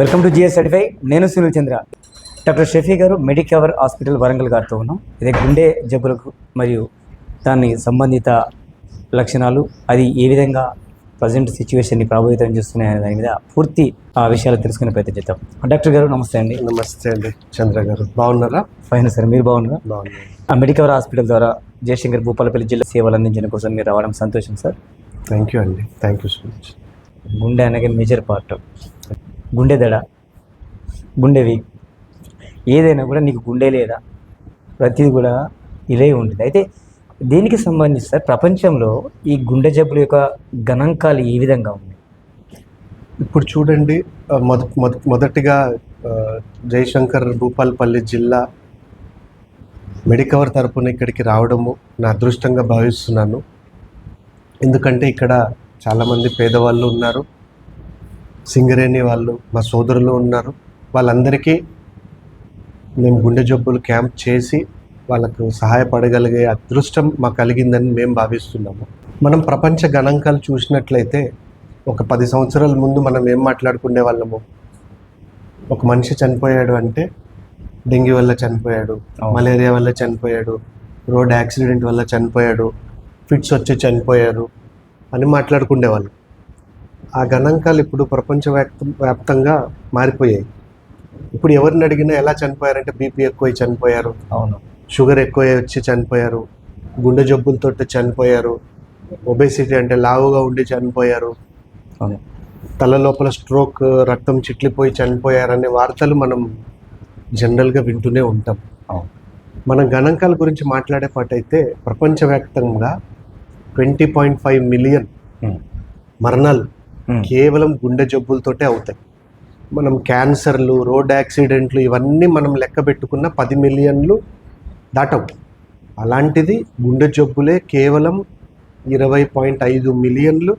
Welcome to GS certify. నేను సునీల్ చంద్ర. Doctor Shafi గారు Medicover hospital Warangal గారితో ఉన్నాం. ఇది గుండె జబ్బులకు మరియు దాని సంబంధిత లక్షణాలు అది ఏ విధంగా ప్రజెంట్ సిచ్యువేషన్ని ప్రభావితం చేస్తున్నాయనే దాని మీద పూర్తి ఆ విషయాలు తెలుసుకునే ప్రయత్నం చేద్దాం. డాక్టర్ గారు నమస్తే అండి. నమస్తే అండి చంద్ర గారు. బాగున్నారా? ఫైన్ సార్ మీరు బాగున్నారా? బాగున్నాను. ఆ మెడికవర్ హాస్పిటల్ ద్వారా జయశంకర్ భూపాలపల్లి జిల్లా సేవలు అందించిన కోసం మీరు రావడం సంతోషం సార్. థ్యాంక్ యూ అండి థ్యాంక్ యూ సో మచ్. గుండె అనగా మేజర్ పార్ట్. గుండె దడ గుండె వీక్. ఏదైనా కూడా నీకు గుండె లేదా ప్రతిది కూడా ఇదే ఉంటుంది. అయితే దీనికి సంబంధించి సార్ ప్రపంచంలో ఈ గుండె జబ్బుల యొక్క గణాంకాలు ఏ విధంగా ఉన్నాయి? ఇప్పుడు చూడండి మొద మొద మొదటిగా జయశంకర్ భూపాల్పల్లి జిల్లా మెడికవర్ తరపున ఇక్కడికి రావడము నా అదృష్టంగా భావిస్తున్నాను. ఎందుకంటే ఇక్కడ చాలామంది పేదవాళ్ళు ఉన్నారు. సింగరేణి వాళ్ళు మా సోదరులు ఉన్నారు. వాళ్ళందరికీ మేము గుండె జబ్బులు క్యాంప్ చేసి వాళ్ళకు సహాయపడగలిగే అదృష్టం మాకు కలిగిందని మేము భావిస్తున్నాము. మనం ప్రపంచ గణాంకాలు చూసినట్లయితే ఒక పది సంవత్సరాల ముందు మనం ఏం మాట్లాడుకునే వాళ్ళము? ఒక మనిషి చనిపోయాడు అంటే డెంగ్యూ వల్ల చనిపోయాడు. మలేరియా వల్ల చనిపోయాడు రోడ్ యాక్సిడెంట్ వల్ల చనిపోయాడు ఫిట్స్ వచ్చి చనిపోయారు అని మాట్లాడుకునేవాళ్ళు ఆ గణాంకాలు ఇప్పుడు ప్రపంచ వ్యాప్త వ్యాప్తంగా మారిపోయాయి. ఇప్పుడు ఎవరిని అడిగినా ఎలా చనిపోయారంటే బీపీ ఎక్కువ చనిపోయారు. అవును. షుగర్ ఎక్కువ వచ్చి చనిపోయారు. గుండె జబ్బులతో చనిపోయారు. ఒబేసిటీ అంటే లావుగా ఉండి చనిపోయారు. తల లోపల స్ట్రోక్ రక్తం చిట్లిపోయి చనిపోయారనే వార్తలు మనం జనరల్గా వింటూనే ఉంటాం. అవును. మన గణాంకాల గురించి మాట్లాడే పాటైతే ప్రపంచవ్యాప్తంగా ట్వంటీ పాయింట్ ఫైవ్ మిలియన్. మరణాలు. కేవలం గుండె జబ్బులతోటే అవుతాయి. మనం క్యాన్సర్లు రోడ్ యాక్సిడెంట్లు ఇవన్నీ మనం లెక్క పెట్టుకున్న పది మిలియన్లు దాటవు. అలాంటిది గుండె జబ్బులే కేవలం ఇరవై పాయింట్ ఐదు మిలియన్లు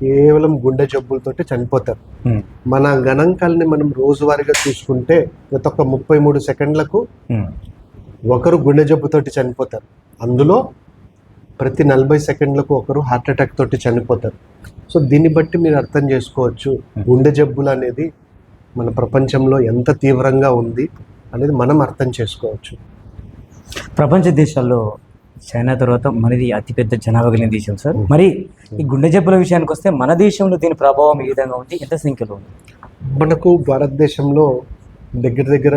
కేవలం గుండె జబ్బులతోటి చనిపోతారు. మన గణాంకాలని మనం రోజువారీగా చూసుకుంటే ప్రతి ఒక్క ముప్పై మూడు సెకండ్లకు. ఒకరు గుండె జబ్బుతోటి చనిపోతారు. అందులో ప్రతి నలభై సెకండ్లకు ఒకరు హార్ట్ అటాక్ తోటి చనిపోతారు. సో దీన్ని బట్టి మీరు అర్థం చేసుకోవచ్చు. గుండె జబ్బులు అనేది మన ప్రపంచంలో ఎంత తీవ్రంగా ఉంది అనేది మనం అర్థం చేసుకోవచ్చు. ప్రపంచ దేశాల్లో చైనా తర్వాత మనది అతిపెద్ద జనాభా కలిగిన దేశం సార్. మరి ఈ గుండె జబ్బుల విషయానికి వస్తే మన దేశంలో దీని ప్రభావం ఏ విధంగా ఉంది? ఎంత సంఖ్యలో ఉంది? మనకు భారతదేశంలో దగ్గర దగ్గర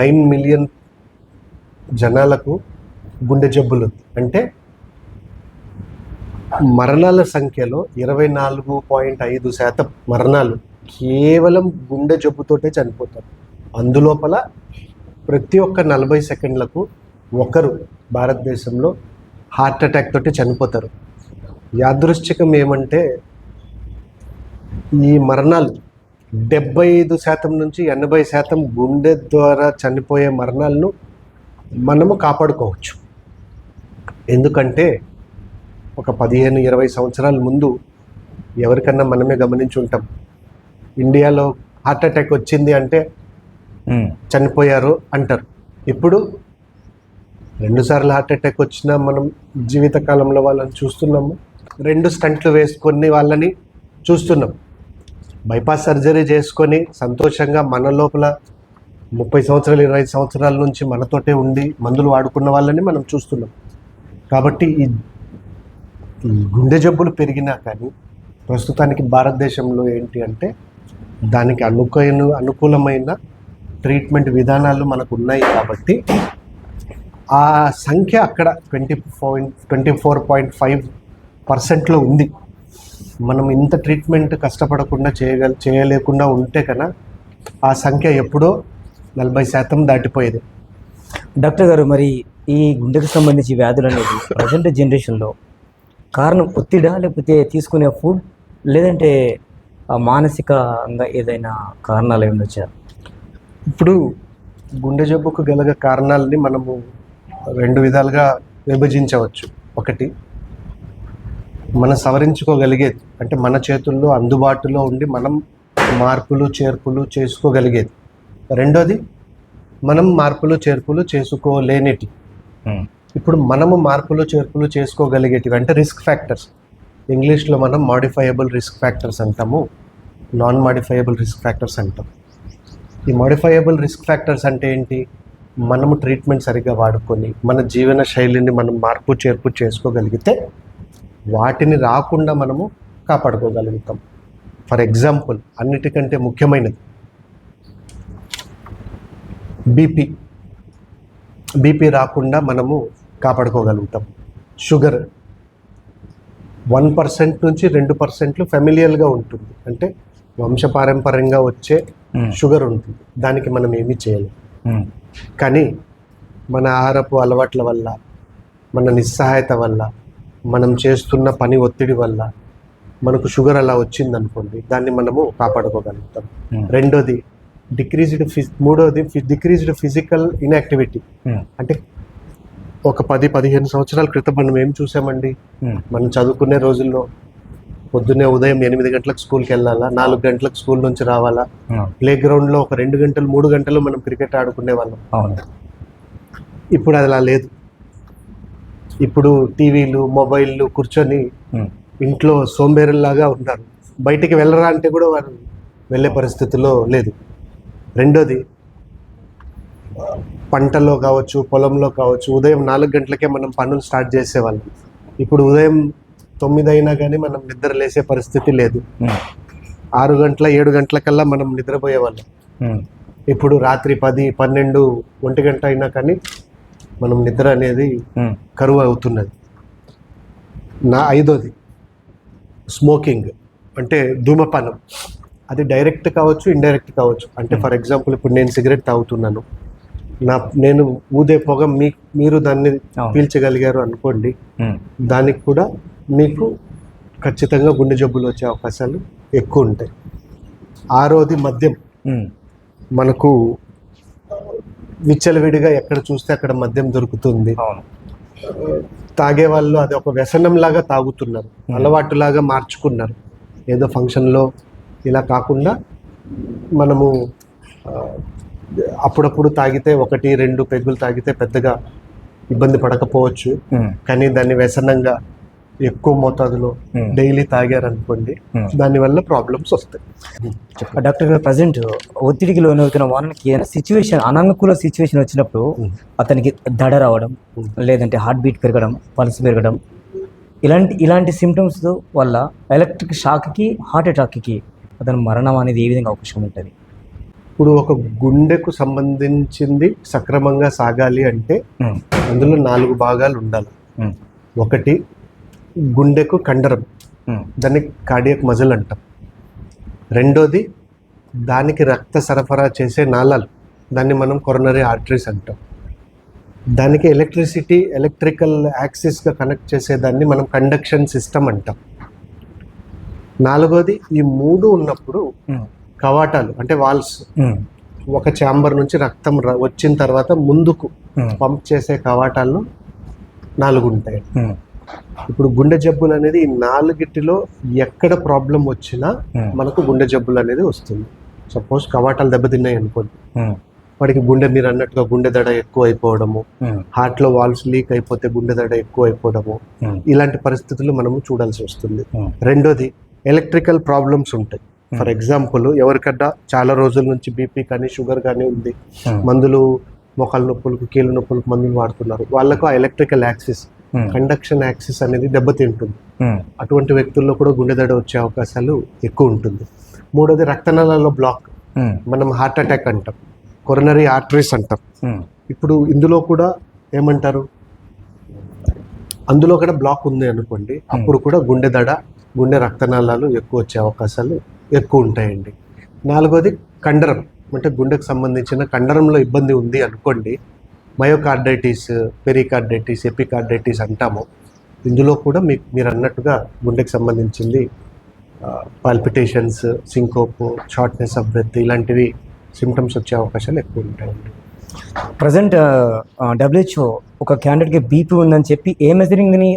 నైన్ మిలియన్ జనాలకు గుండె జబ్బులు. అంటే మరణాల సంఖ్యలో ఇరవై నాలుగు పాయింట్ ఐదు శాతం మరణాలు కేవలం గుండె జబ్బుతోటే చనిపోతారు. అందులోపల ప్రతి ఒక్క నలభై సెకండ్లకు ఒకరు భారతదేశంలో హార్ట్ అటాక్ తోటి చనిపోతారు. యాదృశ్చికం ఏమంటే ఈ మరణాలు డెబ్బై ఐదు శాతం నుంచి ఎనభై శాతం గుండె ద్వారా చనిపోయే మరణాలను మనము కాపాడుకోవచ్చు. ఎందుకంటే ఒక పదిహేను ఇరవై సంవత్సరాల ముందు ఎవరికన్నా మనమే గమనించి ఉంటాం. ఇండియాలో హార్ట్ అటాక్ వచ్చింది అంటే. చనిపోయారు అంటారు. ఇప్పుడు రెండుసార్లు హార్ట్ అటాక్ వచ్చినా మనం జీవితకాలంలో వాళ్ళని చూస్తున్నాము. రెండు స్టంట్లు వేసుకొని వాళ్ళని చూస్తున్నాం. బైపాస్ సర్జరీ చేసుకొని సంతోషంగా మన లోపల ముప్పై సంవత్సరాలు ఇరవై సంవత్సరాల నుంచి మనతోటే ఉండి మందులు వాడుకున్న వాళ్ళని మనం చూస్తున్నాం. కాబట్టి ఈ ఈ గుండె జబ్బులు పెరిగినా కానీ ప్రస్తుతానికి భారతదేశంలో ఏంటి అంటే దానికి అనుకూల అనుకూలమైన ట్రీట్మెంట్ విధానాలు మనకు ఉన్నాయి కాబట్టి ఆ సంఖ్య అక్కడ twenty point twenty four point five పర్సెంట్లో ఉంది. మనం ఇంత ట్రీట్మెంట్ కష్టపడకుండా చేయగల చేయలేకుండా ఉంటే కన్నా ఆ సంఖ్య ఎప్పుడో నలభై శాతం దాటిపోయేది. డాక్టర్ గారు మరి ఈ గుండెకు సంబంధించి వ్యాధులు అనేది ప్రజెంట్ జనరేషన్లో కారణం ఒత్తిడా లేకపోతే తీసుకునే ఫుడ్ లేదంటే మానసికంగా ఏదైనా కారణాలు ఏమి ఇప్పుడు గుండె జబ్బుకు గల కారణాలని మనము రెండు విధాలుగా విభజించవచ్చు. ఒకటి మనం సవరించుకోగలిగేది అంటే మన చేతుల్లో అందుబాటులో ఉండి మనం మార్పులు చేర్పులు చేసుకోగలిగేది. రెండోది మనం మార్పులు చేర్పులు చేసుకోలేనిటి. ఇప్పుడు మనము మార్పులు చేర్పులు చేసుకోగలిగేటివి అంటే రిస్క్ ఫ్యాక్టర్స్ ఇంగ్లీష్లో మనం మాడిఫైయబుల్ రిస్క్ ఫ్యాక్టర్స్ అంటాము. నాన్ మాడిఫైయబుల్ రిస్క్ ఫ్యాక్టర్స్ అంటాం. ఈ మోడిఫైయబుల్ రిస్క్ ఫ్యాక్టర్స్ అంటే ఏంటి? మనము ట్రీట్మెంట్ సరిగ్గా వాడుకొని మన జీవన శైలిని మనం మార్పు చేర్పు చేసుకోగలిగితే వాటిని రాకుండా మనము కాపాడుకోగలుగుతాం. ఫర్ ఎగ్జాంపుల్ అన్నిటికంటే ముఖ్యమైనది బీపీ బీపీ రాకుండా మనము కాపాడుకోగలుగుతాం షుగర్ వన్ పర్సెంట్ నుంచి రెండు పర్సెంట్లు ఫెమిలియల్గా ఉంటుంది అంటే వంశపారంపర్యంగా వచ్చే. షుగర్ ఉంటుంది దానికి మనం ఏమీ చేయలేం. కానీ మన ఆహారపు అలవాట్ల వల్ల మన నిస్సహాయత వల్ల మనం చేస్తున్న పని ఒత్తిడి వల్ల మనకు షుగర్ అలా వచ్చిందనుకోండి దాన్ని మనము కాపాడుకోగలుగుతాం. రెండోది డిక్రీజ్డ్ ఫిజ్ మూడోది డిక్రీజ్డ్ ఫిజికల్ ఇన్యాక్టివిటీ. అంటే ఒక పది పదిహేను సంవత్సరాల క్రితం మనం ఏం చూసామండి. మనం చదువుకునే రోజుల్లో పొద్దున్నే ఉదయం ఎనిమిది గంటలకు స్కూల్కి వెళ్ళాలా? నాలుగు గంటలకు స్కూల్ నుంచి రావాలా. ప్లే గ్రౌండ్లో ఒక రెండు గంటలు మూడు గంటలు మనం క్రికెట్ ఆడుకునే వాళ్ళం ఇప్పుడు అది అలా లేదు. ఇప్పుడు టీవీలు మొబైల్లు కూర్చొని. ఇంట్లో సోంబేరుల్లాగా ఉన్నారు. బయటికి వెళ్ళరా అంటే కూడా వారు వెళ్ళే పరిస్థితిలో లేదు. రెండోది పంటలో కావచ్చు పొలంలో కావచ్చు ఉదయం నాలుగు గంటలకే మనం పనులు స్టార్ట్ చేసేవాళ్ళం. ఇప్పుడు ఉదయం తొమ్మిది అయినా కానీ మనం నిద్ర లేసే పరిస్థితి లేదు. ఆరు గంటల ఏడు గంటలకల్లా మనం నిద్రపోయేవాళ్ళం. ఇప్పుడు రాత్రి పది పన్నెండు ఒంటి గంట అయినా కానీ మనం నిద్ర అనేది. కరువు అవుతున్నది. నా ఐదోది స్మోకింగ్ అంటే ధూమపానం. అది డైరెక్ట్ కావచ్చు ఇండైరెక్ట్ కావచ్చు. అంటే ఫర్ ఎగ్జాంపుల్ ఇప్పుడు నేను సిగరెట్ తాగుతున్నాను. నా నేను ఊదే పొగ మీ మీరు దాన్ని. పీల్చగలిగారు అనుకోండి. దానికి కూడా మీకు ఖచ్చితంగా గుండె జబ్బులు వచ్చే అవకాశాలు ఎక్కువ ఉంటాయి. ఆరోది మద్యం. మనకు విచ్చలవిడిగా ఎక్కడ చూస్తే అక్కడ మద్యం దొరుకుతుంది. తాగే వాళ్ళు అది ఒక వ్యసనం లాగా తాగుతున్నారు అలవాటులాగా మార్చుకున్నారు. ఏదో ఫంక్షన్లో ఇలా కాకుండా మనము అప్పుడప్పుడు తాగితే ఒకటి రెండు పెగ్గులు తాగితే పెద్దగా ఇబ్బంది పడకపోవచ్చు. కానీ దాన్ని వ్యసనంగా ఎక్కువ మోతాదులో. డైలీ తాగారనుకోండి. దానివల్ల ప్రాబ్లమ్స్ వస్తాయి డాక్టర్ గారు ప్రజెంట్ ఒత్తిడికి లోనవుతున్న వానికి ఏదైనా సిచ్యువేషన్ అనానుకూల సిచ్యువేషన్ వచ్చినప్పుడు. అతనికి దడ రావడం. లేదంటే హార్ట్ బీట్ పెరగడం పల్స్ పెరగడం ఇలాంటి ఇలాంటి సిమ్టమ్స్ వల్ల ఎలక్ట్రిక్ షాక్కి హార్ట్ అటాక్కి అతను మరణం అనేది ఏ విధంగా అవకాశం ఉంటుంది ఇప్పుడు ఒక గుండెకు సంబంధించింది సక్రమంగా సాగాలి అంటే. అందులో నాలుగు భాగాలు ఉండాలి. ఒకటి గుండెకు కండరం. దాన్ని కార్డియక్ మజిల్ అంటాం రెండోది దానికి రక్త సరఫరా చేసే నాళాలు దాన్ని మనం కొరనరీ ఆర్టరీస్ అంటాం దానికి ఎలక్ట్రిసిటీ ఎలక్ట్రికల్ యాక్సిస్గా కనెక్ట్ చేసేదాన్ని మనం కండక్షన్ సిస్టమ్ అంటాం నాలుగోది ఈ మూడు ఉన్నప్పుడు. కవాటాలు అంటే వాల్స్. ఒక ఛాంబర్ నుంచి రక్తం వచ్చిన తర్వాత ముందుకు. పంప్ చేసే కవాటాల్లో నాలుగు ఉంటాయి. ఇప్పుడు గుండె జబ్బులు అనేది ఈ నాలుగిటిలో ఎక్కడ ప్రాబ్లం వచ్చినా. మనకు గుండె జబ్బులు అనేది వస్తుంది సపోజ్ కవాటాలు దెబ్బతిన్నాయి అనుకోండి. వాడికి గుండె మీరు అన్నట్టుగా గుండె దడ ఎక్కువ అయిపోవడము. హార్ట్లో వాల్స్ లీక్ అయిపోతే గుండె దడ ఎక్కువ అయిపోవడము. ఇలాంటి పరిస్థితులు మనము చూడాల్సి వస్తుంది. రెండోది ఎలక్ట్రికల్ ప్రాబ్లమ్స్ ఉంటాయి ఫర్ ఎగ్జాంపుల్ ఎవరికన్నా చాలా రోజుల నుంచి బీపీ కానీ షుగర్ కానీ ఉంది. మందులు మోకాల నొప్పులకు కీళ్ళ నొప్పులకు మందులు వాడుతున్నారు వాళ్ళకు ఆ ఎలక్ట్రికల్ యాక్సిస్. కండక్షన్ యాక్సిస్ అనేది దెబ్బతింటుంది. అటువంటి వ్యక్తుల్లో కూడా గుండె దడ వచ్చే అవకాశాలు ఎక్కువ ఉంటుంది మూడోది రక్తనాళాల్లో బ్లాక్. మనం హార్ట్ అటాక్ అంటాం కొరనరీ ఆర్టరీస్ అంటాం. ఇప్పుడు ఇందులో కూడా ఏమంటారు అందులో కూడా బ్లాక్ ఉంది అనుకోండి అప్పుడు కూడా గుండె దడ గుండె రక్తనాళాలు ఎక్కువ వచ్చే అవకాశాలు ఎక్కువ ఉంటాయండి. నాలుగోది కండరం. అంటే గుండెకు సంబంధించిన కండరంలో ఇబ్బంది ఉంది అనుకోండి మయోకార్డైటిస్ పెరికార్డైటిస్ ఎపికార్డైటిస్ అంటాము. ఇందులో కూడా మీకు మీరు అన్నట్టుగా గుండెకి సంబంధించింది palpitations syncope shortness of breath ఇలాంటివి సిమ్టమ్స్ వచ్చే అవకాశాలు ఎక్కువ ఉంటాయండి. ప్రజెంట్ డబ్ల్యూహెచ్ఓ ఒక క్యాండిడేట్కి బీపీ ఉందని చెప్పి ఏ మెజరింగ్ని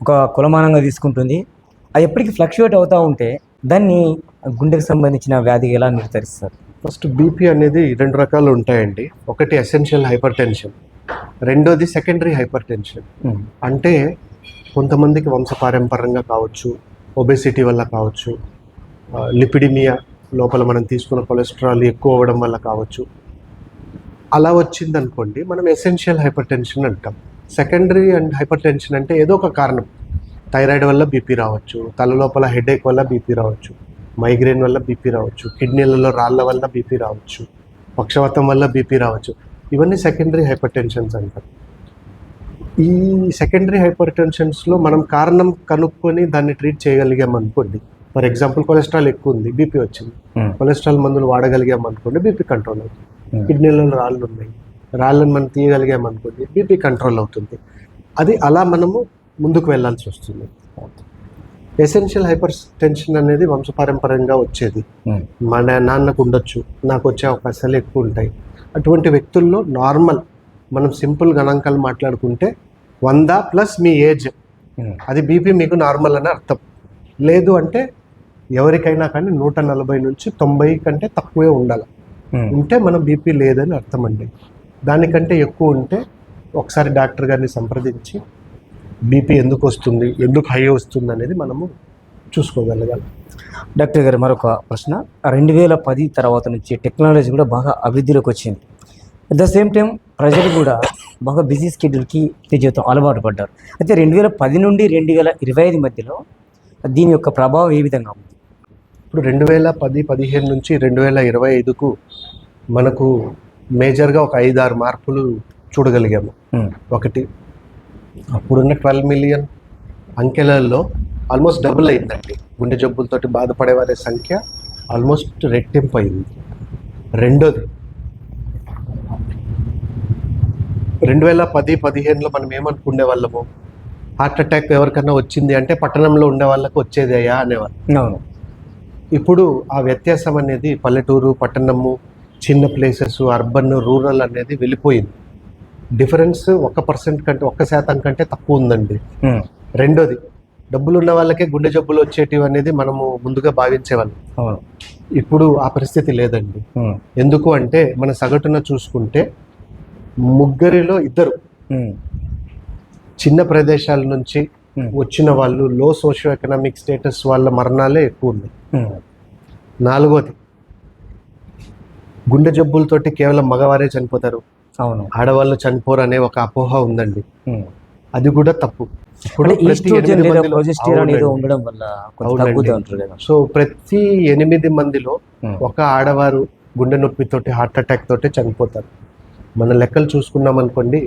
ఒక కులమానంగా తీసుకుంటుంది? అది ఎప్పటికీ ఫ్లక్చువేట్ అవుతూ ఉంటే దాన్ని గుండెకు సంబంధించిన వ్యాధి ఎలా నిర్ధారిస్తారు? ఫస్ట్ బీపీ అనేది రెండు రకాలు ఉంటాయండి. ఒకటి ఎసెన్షియల్ హైపర్ టెన్షన్ రెండోది సెకండరీ హైపర్ టెన్షన్. అంటే కొంతమందికి వంశపారంపర్యంగా కావచ్చు ఒబెసిటీ వల్ల కావచ్చు లిపిడిమియా లోపల మనం తీసుకున్న కొలెస్ట్రాల్ ఎక్కువ అవ్వడం వల్ల కావచ్చు. అలా వచ్చింది అనుకోండి మనం ఎసెన్షియల్ హైపర్ టెన్షన్ అంటాం. సెకండరీ అండ్ హైపర్ టెన్షన్ అంటే ఏదో ఒక కారణం. థైరాయిడ్ వల్ల బీపీ రావచ్చు తల లోపల హెడేక్ వల్ల బీపీ రావచ్చు మైగ్రేన్ వల్ల బీపీ రావచ్చు కిడ్నీలలో రాళ్ళ వల్ల బీపీ రావచ్చు పక్షవాతం వల్ల బీపీ రావచ్చు. ఇవన్నీ సెకండరీ హైపర్ టెన్షన్స్ అంటారు ఈ సెకండరీ హైపర్ టెన్షన్స్లో మనం కారణం కనుక్కొని దాన్ని ట్రీట్ చేయగలిగాం అనుకోండి. ఫర్ ఎగ్జాంపుల్ కొలెస్ట్రాల్ ఎక్కువ ఉంది బీపీ వచ్చింది. కొలెస్ట్రాల్ మందులు వాడగలిగాం అనుకోండి బీపీ కంట్రోల్ అవుతుంది. ఉమ్, కిడ్నీలలో రాళ్ళు ఉన్నాయి రాళ్ళని మనం తీయగలిగాం అనుకోండి బీపీ కంట్రోల్ అవుతుంది. అది అలా మనము ముందుకు వెళ్ళాల్సి వస్తుంది. ఎసెన్షియల్ హైపర్ టెన్షన్ అనేది వంశపారంపర్యంగా వచ్చేది. ఉమ్, మన నాన్నకు ఉండొచ్చు. నాకు వచ్చే అవకాశాలు ఎక్కువ ఉంటాయి. అటువంటి వ్యక్తుల్లో నార్మల్ మనం సింపుల్ గణాంకాలు మాట్లాడుకుంటే వంద ప్లస్ మీ ఏజ్ ఉమ్, అది బీపీ మీకు నార్మల్ అని అర్థం. లేదు అంటే ఎవరికైనా కానీ నూట నలభై నుంచి తొంభై కంటే తక్కువే ఉండాలి. ఉమ్, ఉంటే మనం బీపీ లేదని అర్థం అండి. దానికంటే ఎక్కువ ఉంటే ఒకసారి డాక్టర్ గారిని సంప్రదించి బీపీ ఎందుకు వస్తుంది ఎందుకు హై వస్తుంది అనేది మనము చూసుకోగలగాలి. డాక్టర్ గారు మరొక ప్రశ్న. రెండు వేల పది తర్వాత నుంచి టెక్నాలజీ కూడా బాగా అభివృద్ధిలోకి వచ్చింది. అట్ ద సేమ్ టైం ప్రజలు కూడా బాగా బిజీ స్కెడ్యూల్కి జీవితం అలవాటు పడ్డారు. అయితే రెండు వేల పది నుండి రెండు వేల ఇరవై ఐదు మధ్యలో దీని యొక్క ప్రభావం ఏ విధంగా ఉంది? ఇప్పుడు రెండు వేల పది పదిహేను నుంచి రెండు వేల ఇరవై ఐదుకు మనకు మేజర్గా ఒక ఐదు ఆరు మార్పులు చూడగలిగాము. ఒకటి అప్పుడున్న ట్వెల్వ్ మిలియన్ అంకెలలో ఆల్మోస్ట్ డబుల్ అయిందండి. గుండె జబ్బులతోటి బాధపడే వారి సంఖ్య ఆల్మోస్ట్ రెట్టింపు అయింది రెండోది రెండు వేల పది పదిహేనులో మనం ఏమనుకునే వాళ్ళము? హార్ట్ అటాక్ ఎవరికన్నా వచ్చింది అంటే పట్టణంలో ఉండే వాళ్ళకి వచ్చేదయ్యా అనేవాళ్ళు అవును. ఇప్పుడు ఆ వ్యత్యాసం అనేది పల్లెటూరు పట్టణము చిన్న ప్లేసెస్ అర్బన్ రూరల్ అనేది వెళ్ళిపోయింది. డిఫరెన్స్ ఒక పర్సెంట్ కంటే ఒక్క శాతం కంటే తక్కువ ఉందండి. రెండోది డబ్బులు ఉన్న వాళ్ళకే గుండె జబ్బులు వచ్చేటివి అనేది మనము ముందుగా భావించేవాళ్ళం. ఇప్పుడు ఆ పరిస్థితి లేదండి. ఎందుకు అంటే మన సగటున చూసుకుంటే ముగ్గురిలో ఇద్దరు చిన్న ప్రదేశాల నుంచి వచ్చిన వాళ్ళు లో సోషియో ఎకనామిక్ స్టేటస్ వాళ్ళ మరణాలే ఎక్కువ ఉమ్, నాలుగోది గుండె జబ్బులతోటి కేవలం మగవారే చనిపోతారు. అవును. ఆడవాళ్ళు చనిపోరు అనే ఒక అపోహ ఉందండి. అది కూడా తప్పు. సో ప్రతి ఎనిమిది మందిలో ఒక ఆడవారు గుండె నొప్పితోటి హార్ట్ అటాక్ తోటి చనిపోతారు. మన లెక్కలు చూసుకున్నాం అనుకోండి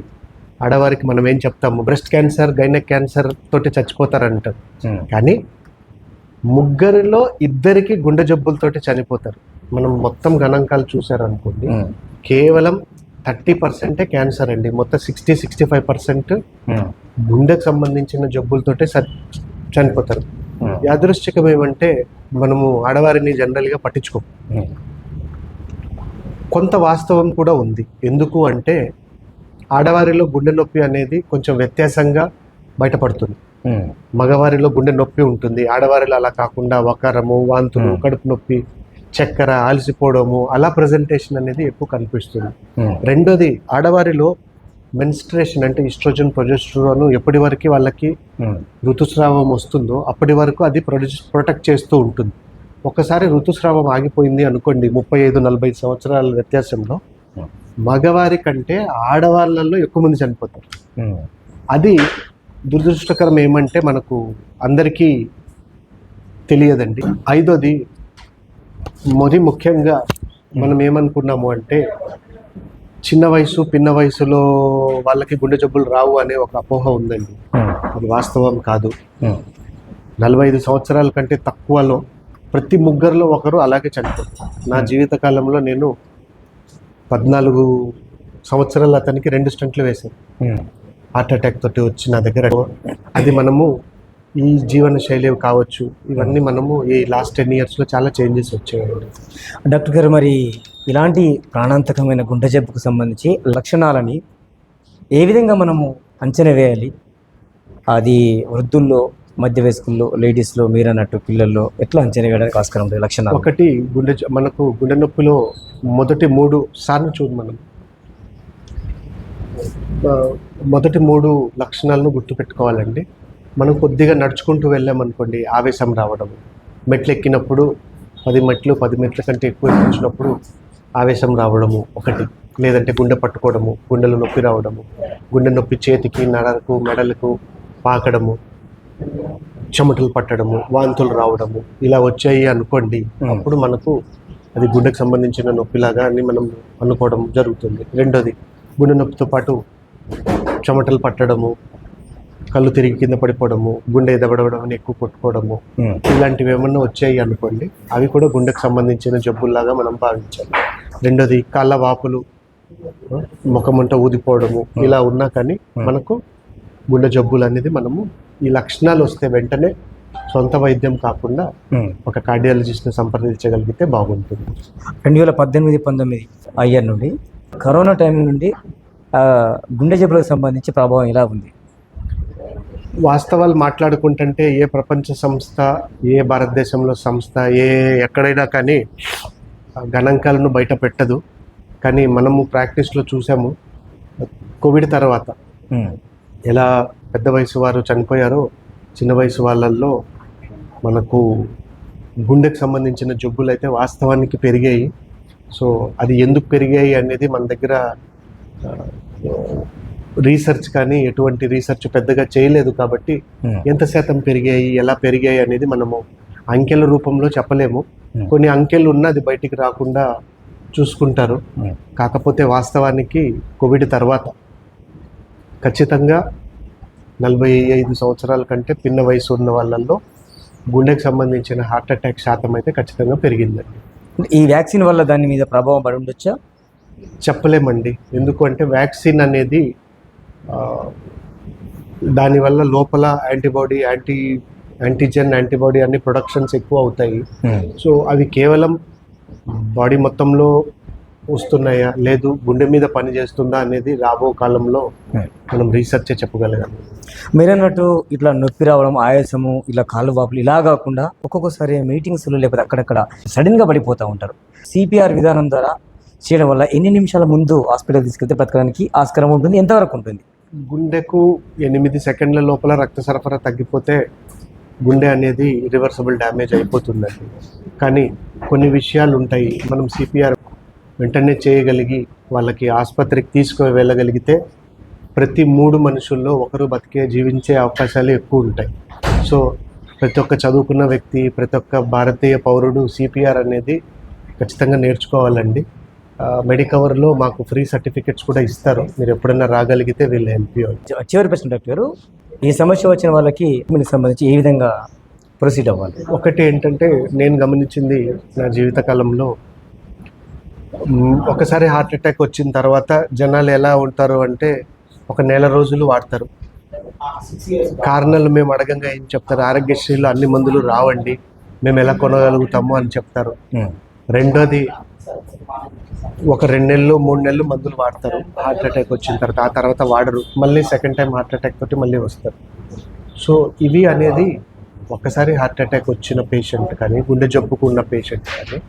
ఆడవారికి మనం ఏం చెప్తాము? బ్రెస్ట్ క్యాన్సర్ గైనక్ క్యాన్సర్ తోటి చచ్చిపోతారంటారు. ఉమ్, కానీ ముగ్గురిలో ఇద్దరికి గుండె జబ్బులతోటి చనిపోతారు. మనం మొత్తం గణాంకాలు చూసారనుకోండి కేవలం థర్టీ పర్సెంటే క్యాన్సర్ అండి. మొత్తం sixty sixty five percent um, గుండెకు సంబంధించిన జబ్బులతోటే చనిపోతారు. ఉమ్, యాదృశ్చికం ఏమంటే మనము ఆడవారిని జనరల్గా పట్టించుకోం. ఉమ్, కొంత వాస్తవం కూడా ఉంది. ఎందుకు అంటే ఆడవారిలో గుండె నొప్పి అనేది కొంచెం వ్యత్యాసంగా బయటపడుతుంది. మగవారిలో గుండె నొప్పి ఉంటుంది. ఆడవారిలో అలా కాకుండా వకారము వాంతులు Hmm. కడుపు నొప్పి చక్కెర అలసిపోవడము అలా ప్రజెంటేషన్ అనేది ఎక్కువ కనిపిస్తుంది. ఉమ్, రెండోది ఆడవారిలో మెన్స్ట్రేషన్ అంటే ఈస్ట్రోజన్ ప్రొజెస్ట్రోన్ ఎప్పటి వరకు వాళ్ళకి ఉమ్, ఋతుస్రావం వస్తుందో అప్పటి వరకు అది ప్రొడ్యూస్ ప్రొటెక్ట్ చేస్తూ ఉంటుంది. ఒకసారి ఋతుస్రావం ఆగిపోయింది అనుకోండి ముప్పై ఐదు నలభై సంవత్సరాల వ్యత్యాసంలో ఉమ్, మగవారి కంటే ఆడవాళ్ళల్లో ఎక్కువ మంది చనిపోతారు. అది దురదృష్టకరం ఏమంటే మనకు అందరికీ తెలియదండి. ఐదోది మరి ముఖ్యంగా మనం ఏమనుకున్నాము అంటే చిన్న వయసు పిన్న వయసులో వాళ్ళకి గుండె జబ్బులు రావు అనే ఒక అపోహ ఉందండి. అది వాస్తవం కాదు. నలభై ఐదు సంవత్సరాల కంటే తక్కువలో ప్రతి ముగ్గురులో ఒకరు అలాగే చనిపోతారు నా జీవిత కాలంలో నేను పద్నాలుగు సంవత్సరాలు అతనికి రెండు స్టంట్లు వేశాను. హార్ట్ అటాక్ తోటి వచ్చి నా దగ్గర అది మనము ఈ జీవన శైలి కావచ్చు ఇవన్నీ మనము ఈ లాస్ట్ టెన్ ఇయర్స్లో చాలా చేంజెస్ వచ్చాయండి డాక్టర్ గారు మరి ఇలాంటి ప్రాణాంతకమైన గుండె జబ్బుకు సంబంధించి లక్షణాలని ఏ విధంగా మనము అంచనా వేయాలి? అది వృద్ధుల్లో మధ్య వయస్కుల్లో లేడీస్లో మీరు అన్నట్టు పిల్లల్లో ఎట్లా అంచనా వేయడానికి ఆస్కారం ఉంటుంది లక్షణాలు? ఒకటి గుండె మనకు గుండె నొప్పిలో మొదటి మూడు సార్లు చూడు మనం. మొదటి మూడు లక్షణాలను గుర్తుపెట్టుకోవాలండి. మనం కొద్దిగా నడుచుకుంటూ వెళ్ళామనుకోండి ఆవేశం రావడం. మెట్లు ఎక్కినప్పుడు పది మెట్లు పది మెట్ల కంటే ఎక్కువ ఎక్కించినప్పుడు ఆవేశం రావడము ఒకటి. లేదంటే గుండె పట్టుకోవడము గుండెలో నొప్పి రావడము గుండె నొప్పి చేతికి నడలకు మెడలకు పాకడము చెమటలు పట్టడము వాంతులు రావడము ఇలా వచ్చాయి అనుకోండి. అప్పుడు మనకు అది గుండెకు సంబంధించిన నొప్పిలాగా అని మనం అనుకోవడం జరుగుతుంది. రెండోది గుండె నొప్పితో పాటు చెమటలు పట్టడము కళ్ళు తిరిగి కింద పడిపోవడము గుండె ఎదబడవడం అని ఎక్కువ కొట్టుకోవడము ఇలాంటివి ఏమన్నా వచ్చాయి అనుకోండి అవి కూడా గుండెకు సంబంధించిన జబ్బుల్లాగా మనం భావించాలి. రెండోది కాళ్ళ వాపులు ముఖమంట ఊదిపోవడము ఇలా ఉన్నా కానీ మనకు గుండె జబ్బులు అనేది మనము ఈ లక్షణాలు వస్తే వెంటనే సొంత వైద్యం కాకుండా. ఒక కార్డియాలజిస్ట్ని సంప్రదించగలిగితే బాగుంటుంది. రెండు వేల పద్దెనిమిది పంతొమ్మిది అయ్యర్ నుండి కరోనా టైం నుండి గుండె జబ్బులకు సంబంధించి ప్రభావం ఎలా ఉంది? వాస్తవాలు మాట్లాడుకుంటుంటే ఏ ప్రపంచ సంస్థ ఏ భారతదేశంలో సంస్థ ఏ ఎక్కడైనా కానీ గణాంకాలను బయట పెట్టదు. కానీ మనము ప్రాక్టీస్లో చూసాము కోవిడ్ తర్వాత ఉమ్, ఎలా పెద్ద వయసు వారు చనిపోయారో చిన్న వయసు వాళ్ళల్లో మనకు గుండెకు సంబంధించిన జబ్బులు అయితే వాస్తవానికి పెరిగాయి. సో అది ఎందుకు పెరిగాయి అనేది మన దగ్గర రీసెర్చ్ కానీ ఎటువంటి రీసెర్చ్ పెద్దగా చేయలేదు కాబట్టి ఉమ్, ఎంత శాతం పెరిగాయి ఎలా పెరిగాయి అనేది మనము అంకెల రూపంలో చెప్పలేము. Hmm. కొన్ని అంకెలు ఉన్న అది బయటికి రాకుండా చూసుకుంటారు. ఉమ్, కాకపోతే వాస్తవానికి కోవిడ్ తర్వాత ఖచ్చితంగా నలభై ఐదు సంవత్సరాల కంటే పిన్న వయసు ఉన్న వాళ్ళల్లో గుండెకు సంబంధించిన హార్ట్ అటాక్ శాతం అయితే ఖచ్చితంగా పెరిగిందండి. ఈ వ్యాక్సిన్ వల్ల దాని మీద ప్రభావం పడి ఉండొచ్చా? చెప్పలేమండి. ఎందుకు అంటే వ్యాక్సిన్ అనేది దానివల్ల లోపల యాంటీబాడీ యాంటీ యాంటీజెన్ యాంటీబాడీ అన్ని ప్రొడక్షన్స్ ఎక్కువ అవుతాయి. ఉమ్, సో అవి కేవలం బాడీ మొత్తంలో వస్తున్నాయా? లేదు గుండె మీద పని చేస్తుందా అనేది రాబో కాలంలో ఉమ్. మనం రీసెర్చ్ చెప్పగలగాలి మీరు అన్నట్టు ఇట్లా నొప్పి రావడం ఆయాసము ఇట్లా కాళ్ళు వాపులు ఇలా కాకుండా ఒక్కొక్కసారి మీటింగ్స్లో లేకపోతే అక్కడక్కడ సడన్గా పడిపోతూ ఉంటారు. సిపిఆర్ విధానం ద్వారా చేయడం వల్ల ఎన్ని నిమిషాల ముందు హాస్పిటల్ తీసుకెళ్తే బ్రతకడానికి ఆస్కారం ఉంటుంది ఎంతవరకు ఉంటుంది? గుండెకు ఎనిమిది సెకండ్ల లోపల రక్త సరఫరా తగ్గిపోతే గుండె అనేది రివర్సబుల్ డ్యామేజ్ అయిపోతుందండి. కానీ కొన్ని విషయాలు ఉంటాయి. మనం సిపిఆర్ వెంటనే చేయగలిగి వాళ్ళకి ఆసుపత్రికి తీసుకుని వెళ్ళగలిగితే ప్రతి మూడు మనుషుల్లో ఒకరు బతికే జీవించే అవకాశాలు ఎక్కువ ఉంటాయి. సో ప్రతి ఒక్క చదువుకున్న వ్యక్తి ప్రతి ఒక్క భారతీయ పౌరుడు సిపిఆర్ అనేది ఖచ్చితంగా నేర్చుకోవాలండి. మెడికవర్లో మాకు ఫ్రీ సర్టిఫికెట్స్ కూడా ఇస్తారు. మీరు ఎప్పుడైనా రాగలిగితే వీళ్ళు హెల్ప్ చివరి ప్రశ్న డాక్టర్ గారు ఈ సమస్య వచ్చిన వాళ్ళకి సంబంధించి ఏ విధంగా ప్రొసీడ్ అవ్వాలి? ఒకటి ఏంటంటే నేను గమనించింది నా జీవితకాలంలో ఒకసారి హార్ట్ అటాక్ వచ్చిన తర్వాత జనాలు ఎలా ఉంటారు అంటే ఒక నెల రోజులు వాడతారు. కారణాలు మేము అడగంగా ఏం చెప్తారు? ఆరోగ్యశ్రీలో అన్ని మందులు రావండి మేము ఎలా కొనగలుగుతాము అని చెప్తారు. రెండోది ఒక రెండు నెలలు మూడు నెలలు మందులు వాడతారు. హార్ట్ అటాక్ వచ్చిన తర్వాత ఆ తర్వాత వాడరు. మళ్ళీ సెకండ్ టైం హార్ట్ అటాక్ తోటి మళ్ళీ వస్తారు. సో ఇవి అనేది ఒకసారి హార్ట్ అటాక్ వచ్చిన పేషెంట్ కానీ గుండె జబ్బుకు ఉన్న పేషెంట్ కానీ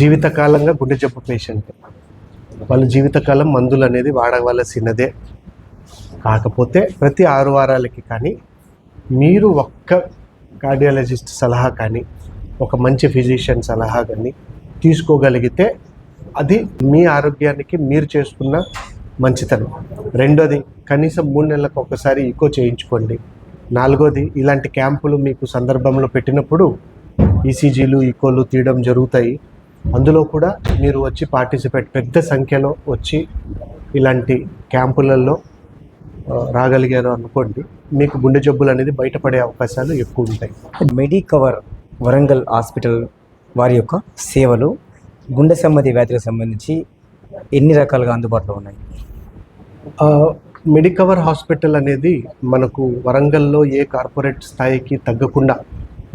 జీవితకాలంగా గుండె జబ్బు పేషెంట్ వాళ్ళ జీవితకాలం మందులు అనేది వాడవలసినదే. కాకపోతే ప్రతి ఆరు వారాలకి కానీ మీరు ఒక్క కార్డియాలజిస్ట్ సలహా కానీ ఒక మంచి ఫిజిషియన్ సలహా కానీ తీసుకోగలిగితే అది మీ ఆరోగ్యానికి మీరు చేసుకున్న మంచితనం. రెండోది కనీసం మూడు నెలలకు ఒకసారి ఈకో చేయించుకోండి. నాలుగోది ఇలాంటి క్యాంపులు మీకు సందర్భంలో పెట్టినప్పుడు ఈసీజీలు ఈకోలు తీయడం జరుగుతాయి. అందులో కూడా మీరు వచ్చి పార్టిసిపేట్ పెద్ద సంఖ్యలో వచ్చి ఇలాంటి క్యాంపులలో రాగలిగారు అనుకోండి మీకు గుండె జబ్బులు అనేది బయటపడే అవకాశాలు ఎక్కువ ఉంటాయి. మెడికవర్ వరంగల్ హాస్పిటల్ వారి యొక్క సేవలు గుండె సంబంధి వ్యాధులకు సంబంధించి ఎన్ని రకాలుగా అందుబాటులో ఉన్నాయి? మెడికవర్ హాస్పిటల్ అనేది మనకు వరంగల్లో ఏ కార్పొరేట్ స్థాయికి తగ్గకుండా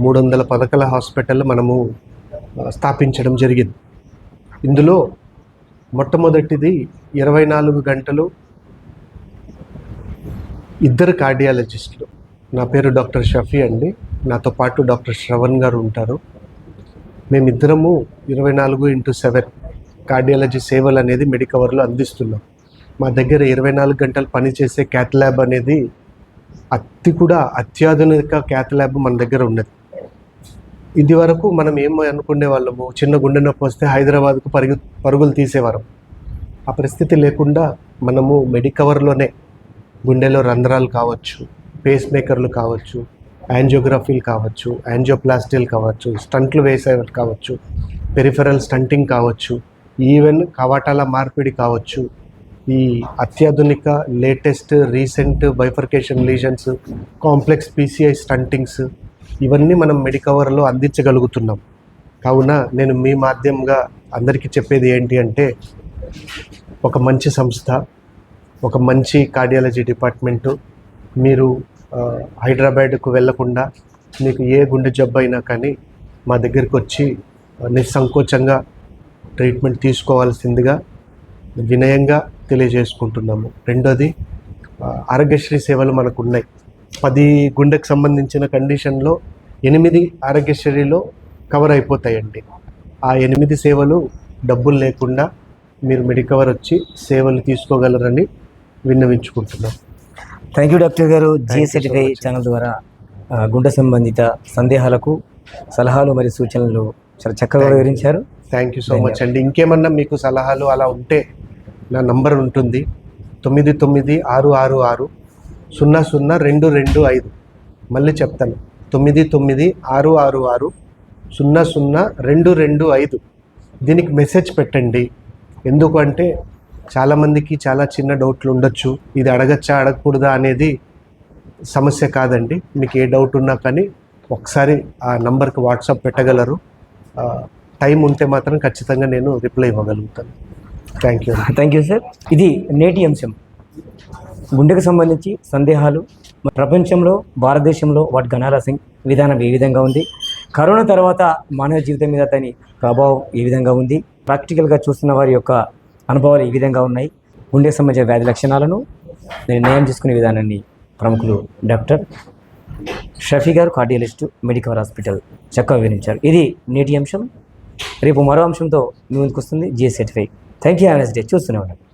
మూడు వందల పథకాల హాస్పిటల్ మనము స్థాపించడం జరిగింది. ఇందులో మొట్టమొదటిది ఇరవై నాలుగు గంటలు ఇద్దరు కార్డియాలజిస్టులు. నా పేరు డాక్టర్ షఫీ అండి. నాతో పాటు డాక్టర్ శ్రవణ్ గారు ఉంటారు. మేమిద్దరము ఇరవై నాలుగు ఇంటూ సెవెన్ కార్డియాలజీ సేవలు అనేది మెడికవర్లో అందిస్తున్నాం. మా దగ్గర ఇరవై నాలుగు గంటలు పనిచేసే క్యాత్ ల్యాబ్ అనేది అతి కూడా అత్యాధునిక క్యాత్ ల్యాబ్ మన దగ్గర ఉన్నది. ఇది వరకు మనం ఏమో అనుకునే వాళ్ళము? చిన్న గుండె నొప్పి వస్తే హైదరాబాద్కు పరుగు పరుగులు తీసేవారం. ఆ పరిస్థితి లేకుండా మనము మెడికవర్లోనే గుండెలో రంధ్రాలు కావచ్చు పేస్ మేకర్లు కావచ్చు యాంజియోగ్రఫీలు కావచ్చు యాంజియోప్లాస్టీలు కావచ్చు స్టంట్లు వేసేవారు కావచ్చు పెరిఫెరల్ స్టంటింగ్ కావచ్చు ఈవెన్ కవాటాల మార్పిడి కావచ్చు ఈ అత్యాధునిక latest recent bifurcation lesions complex PCI stentings ఇవన్నీ మనం మెడికవర్లో అందించగలుగుతున్నాం. కావున నేను మీ మాధ్యమంగా అందరికీ చెప్పేది ఏంటి అంటే ఒక మంచి సంస్థ ఒక మంచి కార్డియాలజీ డిపార్ట్మెంటు మీరు హైదరాబాద్కు వెళ్ళకుండా మీకు ఏ గుండె జబ్బు అయినా కానీ మా దగ్గరికి వచ్చి నిస్సంకోచంగా ట్రీట్మెంట్ తీసుకోవాల్సిందిగా వినయంగా తెలియజేసుకుంటున్నాము. రెండోది ఆరోగ్యశ్రీ సేవలు మనకు ఉన్నాయి పది గుండెకు సంబంధించిన కండిషన్లో ఎనిమిది ఆరోగ్యశ్రీలో కవర్ అయిపోతాయండి. ఆ ఎనిమిది సేవలు డబ్బులు లేకుండా మీరు మెడికవర్ వచ్చి సేవలు తీసుకోగలరని విన్నవించుకుంటున్నాం. థ్యాంక్ యూ డాక్టర్ గారు. GS you so certify much. Channel ద్వారా గుండె సంబంధిత సందేహాలకు సలహాలు మరియు సూచనలు చాలా చక్కగా. వివరించారు. థ్యాంక్ యూ సో మచ్ అండి ఇంకేమన్నా మీకు సలహాలు అలా ఉంటే నా నంబర్ ఉంటుంది. తొమ్మిది తొమ్మిది ఆరు ఆరు ఆరు సున్నా సున్నా రెండు రెండు ఐదు. మళ్ళీ చెప్తాను. తొమ్మిది తొమ్మిది ఆరు ఆరు ఆరు సున్నా సున్నా రెండు రెండు ఐదు. దీనికి మెసేజ్ పెట్టండి. ఎందుకంటే చాలామందికి చాలా చిన్న డౌట్లు ఉండొచ్చు. ఇది అడగచ్చా అడగకూడదా అనేది సమస్య కాదండి. మీకు ఏ డౌట్ ఉన్నా కానీ ఒకసారి ఆ నంబర్కి వాట్సాప్ పెట్టగలరు. టైం ఉంటే మాత్రం ఖచ్చితంగా నేను reply ఇవ్వగలుగుతాను. Thank you. Thank you sir. ఇది నేటి అంశం. గుండెకు సంబంధించి సందేహాలు. ప్రపంచంలో భారతదేశంలో వాటి గణాల విధానం ఏ విధంగా ఉంది? కరోనా తర్వాత మానవ జీవితం మీద దాని ప్రభావం ఏ విధంగా ఉంది? ప్రాక్టికల్గా చూస్తున్న వారి యొక్క అనుభవాలు ఈ విధంగా ఉన్నాయి. గుండె సంబంధించిన వ్యాధి లక్షణాలను నిర్ణయం చేసుకునే విధానాన్ని ప్రముఖులు డాక్టర్ షఫీ గారు కార్డియాలజిస్ట్ మెడికల్ హాస్పిటల్ చక్కగా వివరించారు. ఇది నేటి అంశం. రేపు మరో అంశంతో మీ ముందుకు వస్తుంది. GS certify thank you have day. చూస్తూనే ఉన్నాను